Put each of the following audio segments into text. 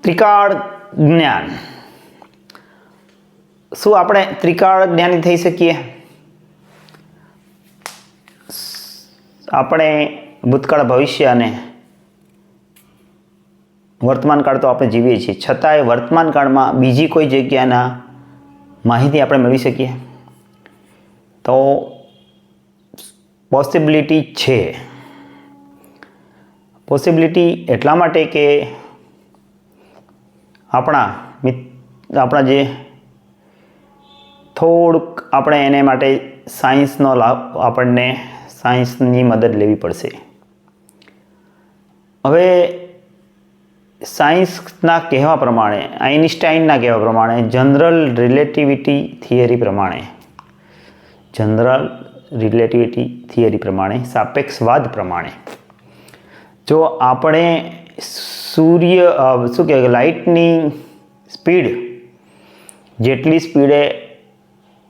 ત્રિકાળ જ્ઞાન. શું આપણે ત્રિકાળ જ્ઞાની થઈ શકીએ? આપણે ભૂતકાળ ભવિષ્ય અને વર્તમાન કાળ તો આપણે જીવીએ છીએ. છતાંય વર્તમાન કાળમાં બીજી કોઈ જગ્યાના માહિતી આપણે મેળવી શકીએ? તો પોસિબિલિટી છે. પોસિબિલિટી એટલા માટે કે આપણા આપણા જે થોડુંક આપણે એને માટે સાયન્સનો લાભ આપણને સાયન્સની મદદ લેવી પડશે. હવે સાયન્સના કહેવા પ્રમાણે આઇન્સ્ટાઈનના કહેવા પ્રમાણે, જનરલ રિલેટિવિટી થિયરી પ્રમાણે, જનરલ રિલેટિવિટી થિયરી પ્રમાણે, સાપેક્ષવાદ પ્રમાણે, જો આપણે સૂર્ય શું કહેવાય લાઇટની સ્પીડ જેટલી સ્પીડે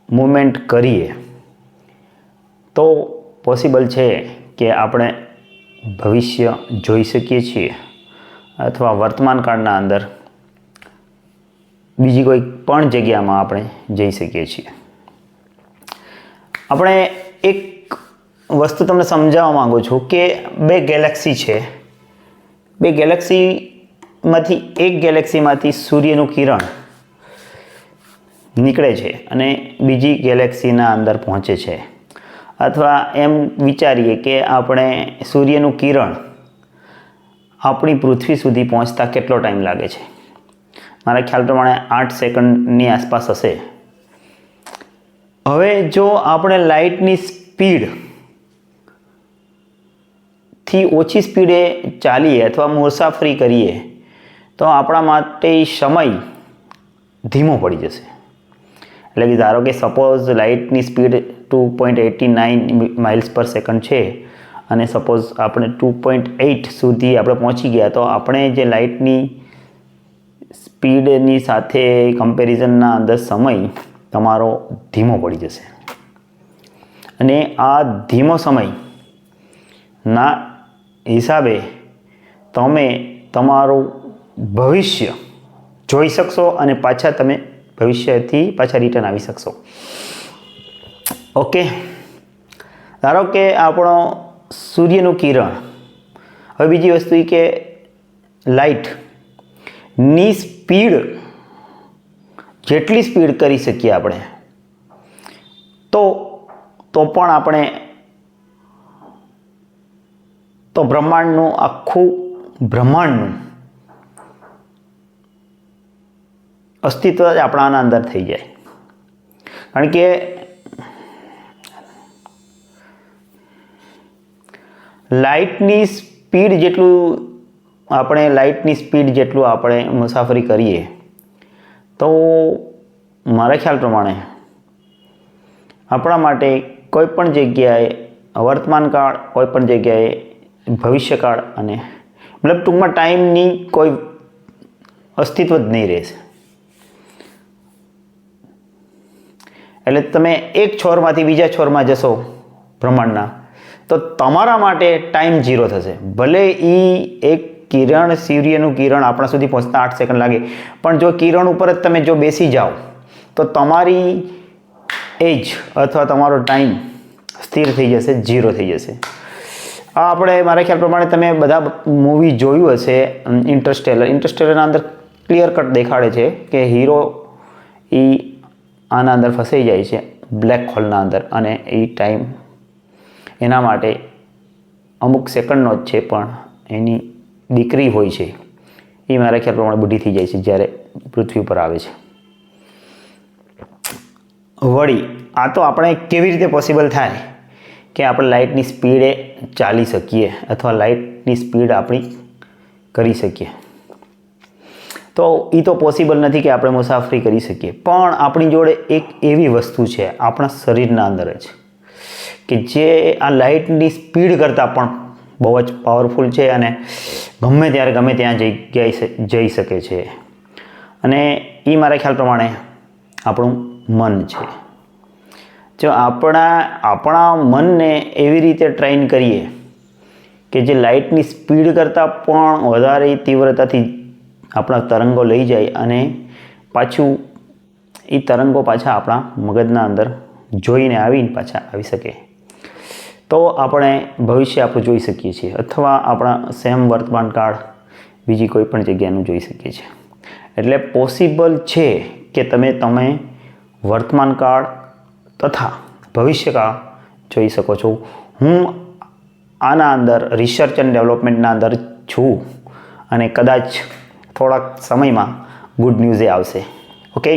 મૂવમેન્ટ કરીએ, તો પોસિબલ છે કે આપણે ભવિષ્ય જોઈ શકીએ છીએ અથવા વર્તમાન કાળના અંદર બીજી કોઈ પણ જગ્યામાં આપણે જઈ શકીએ છીએ. આપણે એક વસ્તુ તમને સમજાવવા માગું છું કે બે ગેલેક્સી છે. બે ગેલેક્સીમાંથી, એક ગેલેક્સીમાંથી સૂર્યનું કિરણ નીકળે છે અને બીજી ગેલેક્સીના અંદર પહોંચે છે. અથવા એમ વિચારીએ કે આપણે સૂર્યનું કિરણ આપણી પૃથ્વી સુધી પહોંચતા કેટલો ટાઈમ લાગે છે? મારા ખ્યાલ પ્રમાણે આઠ સેકન્ડની આસપાસ હશે. હવે જો આપણે લાઇટની સ્પીડ થી ઓછી સ્પીડે ચાલીએ અથવા મુસાફરી કરીએ, તો આપણા માટે સમય ધીમો પડી જશે. એટલે કે ધારો કે suppose લાઇટની speed two point eighty nine miles per second છે, અને સપોઝ આપણે ટુ પોઈન્ટ એઇટ સુધી આપણે પહોંચી ગયા, તો આપણે જે લાઇટની સ્પીડની સાથે કમ્પેરિઝનના અંદર સમય તમારો ધીમો પડી જશે. અને આ ધીમો સમયના હિસાબે તમે તમારું ભવિષ્ય જોઈ શકશો અને પાછા તમે ભવિષ્યથી પાછા રિટર્ન આવી શકશો. ઓકે ધારો કે આપણો સૂર્યનું કિરણ, હવે બીજી વસ્તુ એ કે લાઇટની સ્પીડ જેટલી સ્પીડ કરી શકીએ આપણે, તો તો પણ આપણે તો બ્રહ્માંડનું આખું બ્રહ્માંડનું અસ્તિત્વ જ આપણાના અંદર થઈ જાય. કારણ કે લાઇટની સ્પીડ જેટલું આપણે, લાઇટની સ્પીડ જેટલું આપણે મુસાફરી કરીએ, તો મારા ખ્યાલ પ્રમાણે આપણા માટે કોઈ પણ જગ્યાએ, વર્તમાન કાળ કોઈ પણ જગ્યાએ ભવિષ્યકાળ અને મતલબ ટૂંકમાં ટાઈમની કોઈ અસ્તિત્વ જ નહીં રહેશે. એટલે તમે એક છોરમાંથી બીજા છોરમાં જશો બ્રહ્માંડના, તો તમારા માટે ટાઈમ ઝીરો થશે. ભલે એ એક કિરણ, સૂર્યનું કિરણ આપણા સુધી પહોંચતા આઠ સેકન્ડ લાગે, પણ જો કિરણ ઉપર જ તમે જો બેસી જાઓ, તો તમારી એજ અથવા તમારો ટાઈમ સ્થિર થઈ જશે, ઝીરો થઈ જશે. આ આપણે મારા ખ્યાલ પ્રમાણે તમે બધા મૂવી જોયું હશે ઇન્ટરસ્ટેલર ઇન્ટરસ્ટેલરના અંદર ક્લિયર કટ દેખાડે છે કે હીરો એ આના અંદર ફસાઈ જાય છે બ્લેક હોલના અંદર. અને એ ટાઈમ એના માટે અમુક સેકન્ડનો જ છે, પણ એની દીકરી હોય છે. એ મારા ખ્યાલ પ્રમાણે બુઢી થઈ જાય છે જ્યારે પૃથ્વી ઉપર આવે છે. વળી, આ તો આપણે કેવી રીતે પોસિબલ થાય? કે આપણે લાઇટની સ્પીડે ચાલી શકીએ અથવા લાઇટની સ્પીડ આપણી કરી શકીએ. તો એ તો પોસિબલ નથી કે આપણે મુસાફરી કરી શકીએ. પણ આપણી જોડે એક એવી વસ્તુ છે, આપણા શરીરના અંદર જ, કે જે આ લાઇટની સ્પીડ કરતાં પણ બહુ જ પાવરફુલ છે અને ગમે ત્યારે ગમે ત્યાં જઈ જઈ શકે છે. અને એ મારા ખ્યાલ પ્રમાણે આપણું મન છે. જો આપણા આપણા મનને એવી રીતે ટ્રેન કરીએ કે જે લાઇટની સ્પીડ કરતાં પણ વધારે તીવ્રતાથી આપણા તરંગો લઈ જાય અને પાછું એ તરંગો પાછા આપણા મગજના અંદર જોઈને આવીને પાછા આવી શકે. તો આપણે ભવિષ્ય આપણું જોઈ શકીએ છીએ અથવા આપણા સેમ વર્તમાન કાળ બીજી કોઈ પણ જગ્યાનું જોઈ શકીએ છીએ. એટલે પોસિબલ છે કે તમે તમે વર્તમાન કાળ તથા ભવિષ્યકાળ જોઈ શકો છો. હું આના અંદર રિસર્ચ એન્ડ ડેવલપમેન્ટના અંદર છું અને કદાચ થોડાક સમયમાં ગુડ ન્યૂઝે આવશે. ઓકે